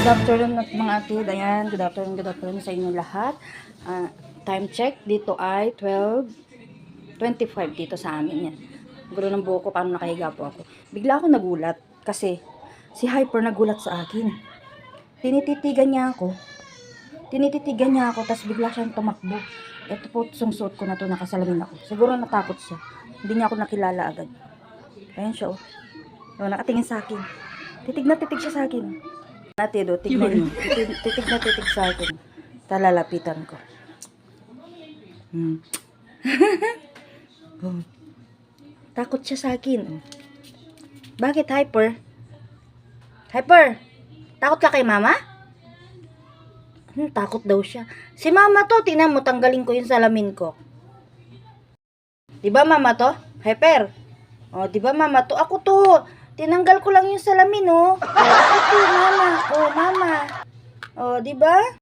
Good afternoon mga atid. Ayan, good afternoon, good afternoon sa inyo lahat. Ah, time check, dito ay 12.25 dito sa amin yan. Gulo ng buho ko, paano nakahiga po ako. Bigla ako nagulat kasi si Hyper nagulat sa akin. Tinititigan niya ako. Tinititigan niya ako, tapos bigla siyang tumakbo. Ito po, sungsuot ko na to, nakasalamin ako. Siguro natakot siya. Hindi niya ako nakilala agad. Ayan siya, oh. Oh, nakatingin sa akin. Titig na titig siya sa akin. Ate, do, tignan. Titig, titig na titig sa akin. Talalapitan ko. Hmm. oh. Takot siya sa akin. oh. Bakit, Hyper? Hyper! Takot ka kay mama? Hmm, takot daw siya. Si mama to, tingnan mo, tanggalin ko yung salamin ko. Di ba mama to? Hyper? O, di ba mama to? Ako to. Tinanggal ko lang yung salamin, oh. O, ako to, mama. O, mama. O, di ba?